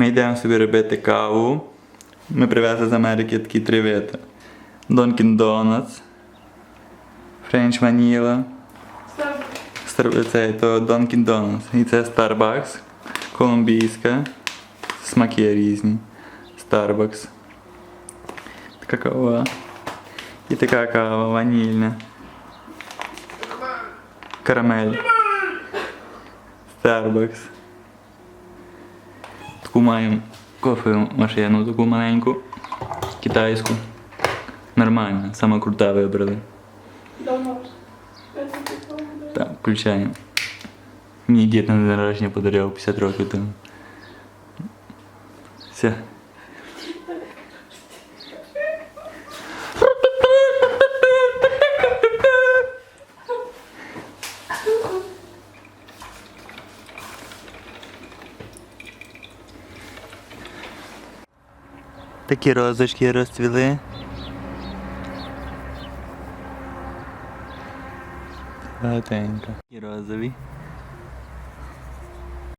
Ми йдемо собі робити каву. Ми привезли з Америки такі три види. Dunkin' Donuts, French Vanilla, Стар- Це то Dunkin' Donuts. І це Starbucks, колумбійська. Смаки різні. Starbucks. Така кава. І така кава ванільна. Карамель. Starbucks. Таку маємо кофе-машину, таку маленьку, китайську. Нормально, сама крута вибрали. Так, включаємо. Мені дід на день народження подарував 50 років тому. Все. Такі розочки розцвіли. Багатенько. І розові.